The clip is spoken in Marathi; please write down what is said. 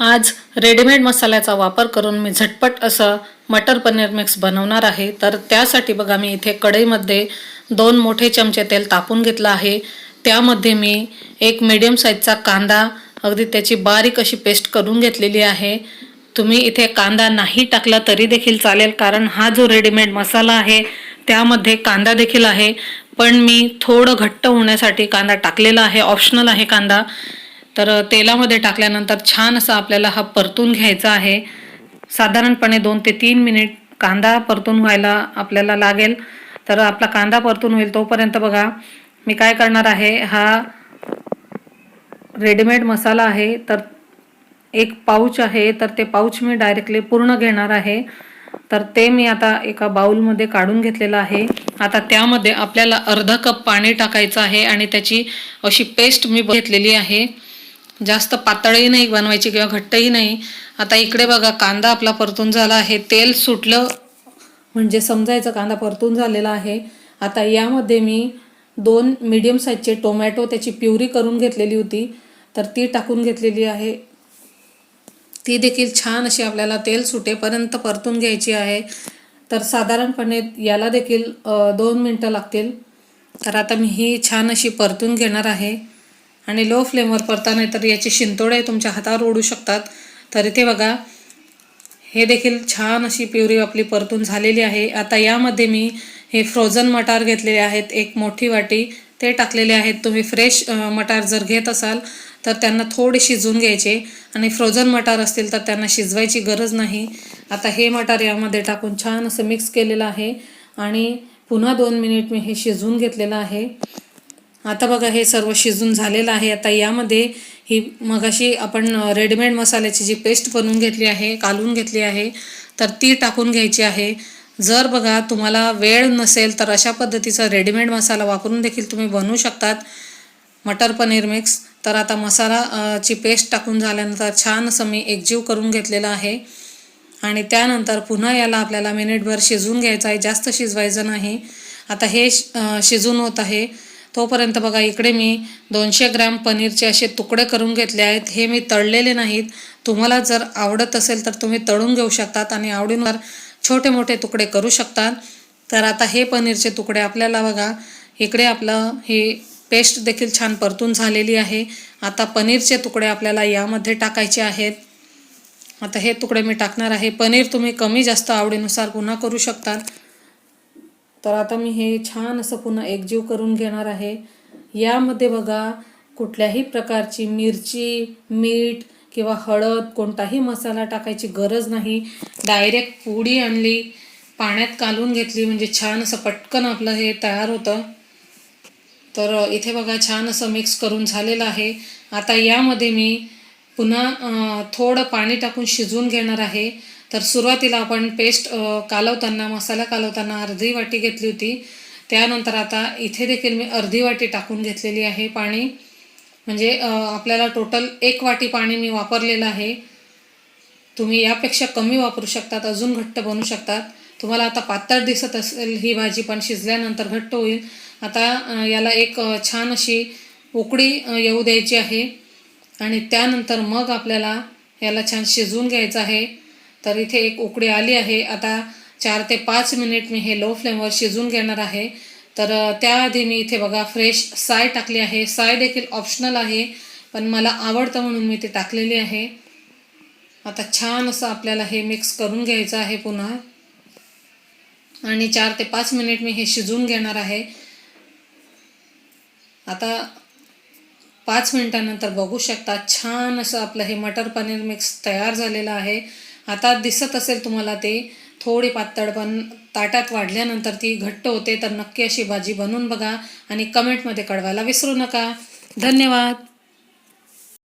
आज रेडीमेड मसाल्याचा वापर करून मी झटपट असं मटर पनीर मिक्स बनवणार आहे. तर त्यासाठी बघा मी इथे कढईमध्ये दोन मोठे चमचे तेल तापून घेतलं आहे. त्यामध्ये मी एक मीडियम साईजचा कांदा अगदी त्याची बारीक अशी पेस्ट करून घेतलेली आहे. तुम्ही इथे कांदा नाही टाकला तरी देखील चालेल कारण हा जो रेडीमेड मसाला आहे त्यामध्ये कांदा देखील आहे. पण मी थोडं घट्ट होण्यासाठी कांदा टाकलेला आहे ऑप्शनल आहे कांदा. तर तेलामध्ये टाकल्यानंतर छान असा आपल्याला हा परतून घ्यायचा आहे. साधारणपणे दोन ते तीन मिनिट कांदा परतून व्हायला आपल्याला लागेल. तर आपला कांदा परतून होईल तोपर्यंत बघा मी काय करणार आहे हा रेडीमेड मसाला आहे. तर एक पाऊच आहे तर ते पाऊच मी डायरेक्टली पूर्ण घेणार आहे. तर ते मी आता एका बाउलमध्ये काढून घेतलेलं आहे. आता त्यामध्ये आपल्याला अर्धा कप पाणी टाकायचं आहे आणि त्याची अशी पेस्ट मी घेतलेली आहे. जास्त पातळही नाही बनवायची किंवा घट्टही नाही. आता इकडे बघा कांदा आपला परतून झाला आहे. तेल सुटलं म्हणजे समजायचं कांदा परतून झालेला आहे. आता यामध्ये मी दोन मीडियम साईजचे टोमॅटो त्याची प्युरी करून घेतलेली होती. तर ती टाकून घेतलेली आहे. ती देखील छान अशी आपल्याला तेल सुटेपर्यंत परतून घ्यायची आहे. तर साधारणपणे याला देखील दोन मिनटं लागतील. तर आता मी ही छान अशी परतून घेणार आहे. आणि लो फ्लेमवर परता तर याचे शिंतोडे तुमच्या हातावर ओढू शकतात. तर इथे बघा हे देखील छान अशी प्युरी आपली परतून झालेली आहे. आता यामध्ये मी हे फ्रोझन मटार घेतलेले आहेत. एक मोठी वाटी ते टाकलेले आहेत. तुम्ही फ्रेश मटार जर घेत असाल तर त्यांना थोडे शिजवून घ्यायचे. आणि फ्रोझन मटार असतील तर त्यांना शिजवायची गरज नाही. आता हे मटार यामध्ये टाकून छान असं मिक्स केलेलं आहे. आणि पुन्हा दोन मिनिट मी हे शिजवून घेतलेलं आहे. आता बघा हे सर्व शिजून झालेलं आहे. आता यामध्ये ही मगाशी आपण रेडीमेड मसाल्याची जी पेस्ट बनवून घेतली आहे कालून घेतली आहे तर ती टाकून घ्यायची आहे. जर बघा तुम्हाला वेळ नसेल तर अशा पद्धतीचा रेडीमेड मसाला वापरून देखील तुम्ही बनवू शकतात. मटर पनीर मिक्स. तर आता मसाला ची पेस्ट टाकून झाल्यानंतर छान असं मी एकजीव करून घेतलेलं आहे. आणि त्यानंतर पुन्हा याला आपल्याला मिनिटभर शिजवून घ्यायचं आहे. जास्त शिजवायचं नाही. आता हे शिजून होत आहे. तोपर्यंत बघा इकडे मी दोनशे ग्रॅम पनीरचे असे तुकडे करून घेतले आहेत. हे मी तळलेले नाहीत. तुम्हाला जर आवडत असेल तर तुम्ही तळून घेऊ शकतात आणि आवडीनुसार छोटे मोठे तुकडे करू शकतात. तर आता हे पनीरचे तुकडे आपल्याला बघा इकडे आपलं हे पेस्ट देखील छान परतून झालेली आहे. आता पनीरचे तुकडे आपल्याला यामध्ये टाकायचे आहेत. आता हे तुकडे मी टाकणार आहे. पनीर तुम्ही कमी जास्त आवडीनुसार पुन्हा करू शकतात. तर आता मी हे छान असं पुन्हा एकजीव करून घेणार आहे. यामध्ये बघा कुठल्याही प्रकारची मिरची मीठ किंवा हळद कोणताही मसाला टाकायची गरज नाही. डायरेक्ट पुडी आणली पाण्यात कालून घेतली म्हणजे छान असं पटकन आपलं हे तयार होतं. तर इथे बघा छान असं मिक्स करून झालेलं आहे. आता यामध्ये मी पुन्हा थोडं पाणी टाकून शिजवून घेणार आहे. तर सुरुवातीला आपण पेस्ट कालवताना मसाला कालवताना अर्धी वाटी घेतली होती. त्यानंतर आता इथे देखील मी अर्धी वाटी टाकून घेतलेली आहे पाणी. म्हणजे आपल्याला टोटल एक वाटी पाणी मी वापरलेलं आहे. तुम्ही यापेक्षा कमी वापरू शकतात अजून घट्ट बनवू शकतात. तुम्हाला आता पातळ दिसत असेल ही भाजी पण शिजल्यानंतर घट्ट होईल. आता याला एक छान अशी उकडी येऊ द्यायची आहे. आणि त्यानंतर मग आपल्याला याला छान शिजवून घ्यायचं आहे. तर इथे एक उकडी आली आहे. आता चार ते पाच मिनिट मी हे लो फ्लेमवर शिजून घेणार आहे. तर त्याआधी मी इथे बघा फ्रेश साय टाकली आहे. साय देखील ऑप्शनल आहे पण मला आवडतं म्हणून मी ते टाकलेली आहे. आता छान असं आपल्याला हे मिक्स करून घ्यायचं आहे पुन्हा. आणि चार ते पाच मिनिट मी हे शिजून घेणार आहे. आता पाच मिनिटानंतर बघू शकता छान असं आपलं हे मटर पनीर मिक्स तयार झालेलं आहे. आता दिसत असेल तुम्हाला ते थोडी पातळ पण ताटात वाढल्यानंतर ती घट्ट होते तर नक्की अशी भाजी बनवून बघा आणि कमेंटमध्ये कळवायला विसरू नका. धन्यवाद.